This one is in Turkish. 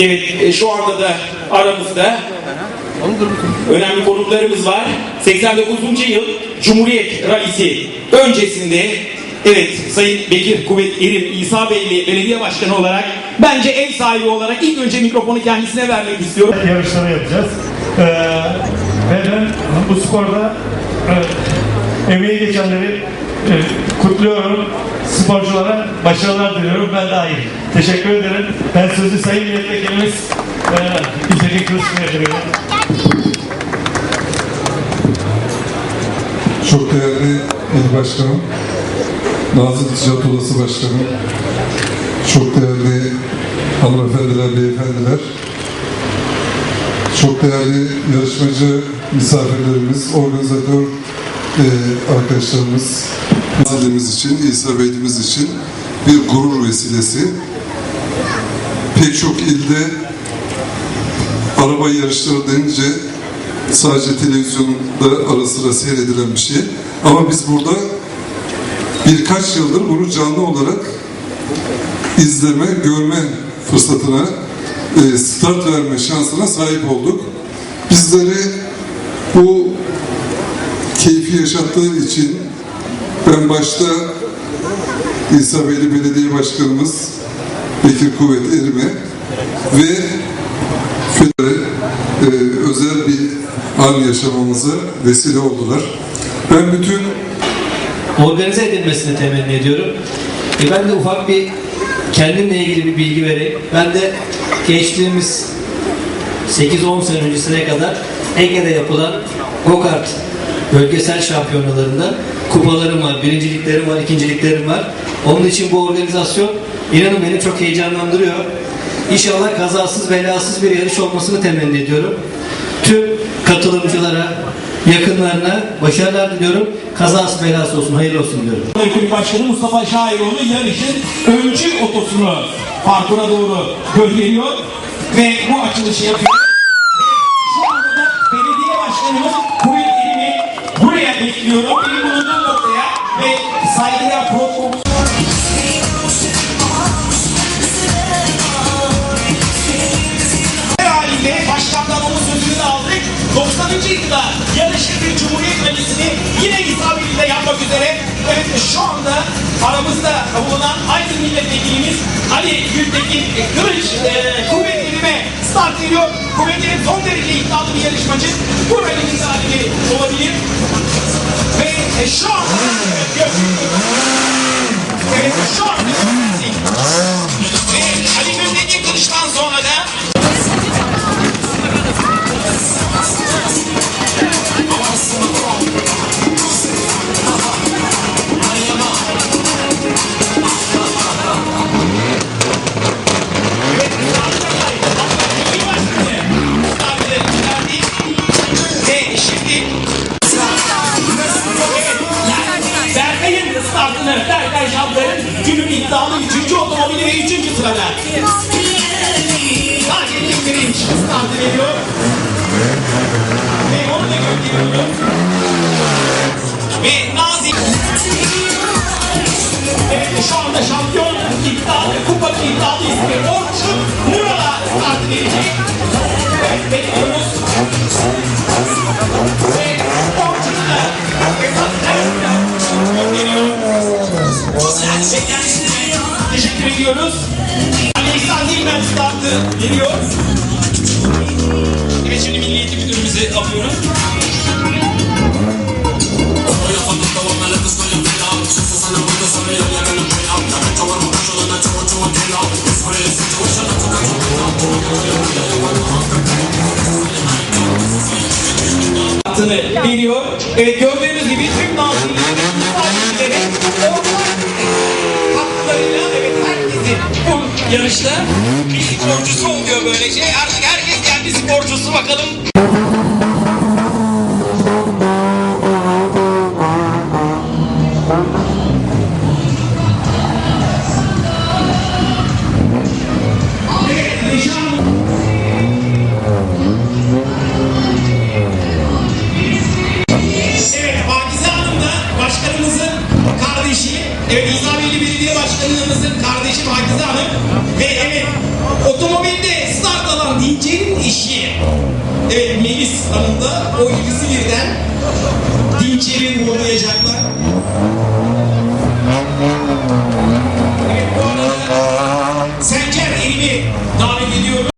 Evet, e, şu anda da aramızda önemli konuklarımız var. 89. yıl Cumhuriyet Rallisi öncesinde evet Sayın Bekir Kuvvet Erim İsa Beyli Belediye Başkanı olarak bence ev sahibi olarak ilk önce mikrofonu kendisine vermek istiyorum. yarışları yapacağız. Ee, ben bu sporda e, emeği geçenleri kutluyorum. Sporculara başarılar diliyorum. Ben dahil. Teşekkür ederim. Ben sözü Sayın Milletvekilimiz e, İzzet Kılıçbey'e veriyorum. Çok değerli il başkanım, Nazım Ticaret Odası Başkanım, çok değerli hanımefendiler, beyefendiler, çok değerli yarışmacı misafirlerimiz, organizatör e, arkadaşlarımız, Gazetemiz için, İsa Bey'imiz için bir gurur vesilesi. Pek çok ilde araba yarışları denince sadece televizyonda ara sıra seyredilen bir şey. Ama biz burada birkaç yıldır bunu canlı olarak izleme, görme fırsatına, e, start verme şansına sahip olduk. Bizleri bu keyfi yaşattığı için ben başta İsa Beyli Belediye Başkanımız Bekir Kuvvet Erime ve FETÖ'ye özel bir an yaşamamıza vesile oldular. Ben bütün organize edilmesini temenni ediyorum. E ben de ufak bir kendimle ilgili bir bilgi vereyim. Ben de geçtiğimiz 8-10 sene öncesine kadar Ege'de yapılan go-kart bölgesel şampiyonalarında kupalarım var, birinciliklerim var, ikinciliklerim var. Onun için bu organizasyon inanın beni çok heyecanlandırıyor. İnşallah kazasız belasız bir yarış olmasını temenni ediyorum. Tüm katılımcılara, yakınlarına başarılar diliyorum. Kazası belası olsun, hayırlı olsun diyorum. Kulüp Başkanı Mustafa Şairoğlu yarışın öncü otosunu parkura doğru gönderiyor ve bu açılışı yapıyor. Şu anda da belediye başkanımız Kuvvet Erim'i bekliyorum. Benim bulunduğum noktaya ve protokolü Her halinde sözünü de aldık. 90. yılda yarışır bir Cumhuriyet Rallisi'ni yine isabetiyle yapmak üzere. Evet şu anda aramızda bulunan aynı milletvekilimiz Ali Gültekin Kılıç e, kuvvet start veriyor. Kuvvet elim son derece iddialı bir yarışmacı. Bu rallinin sahibi olabilir. Ve şu anda evet, şu anda iddialı üçüncü otomobili üçüncü sırada. Sadece tek birinci startı veriyor. Ve onu da gönderiyoruz. Ve Nazik. Evet şu anda şampiyon iddialı, kupa iddialı ismi Orçun Mural'a startı verecek. Evet bekliyoruz. Ediyoruz. İhsan Dilmen startı geliyor. Evet şimdi Milli Eğitim Müdürümüzü alıyoruz. Veriyor. Evet gördüğünüz gibi tüm nazillilerin yarışta bir sporcusu oluyor böylece. Artık herkes kendi sporcusu bakalım. Hanım'la o ikisi birden Dinçer'i uğurlayacaklar.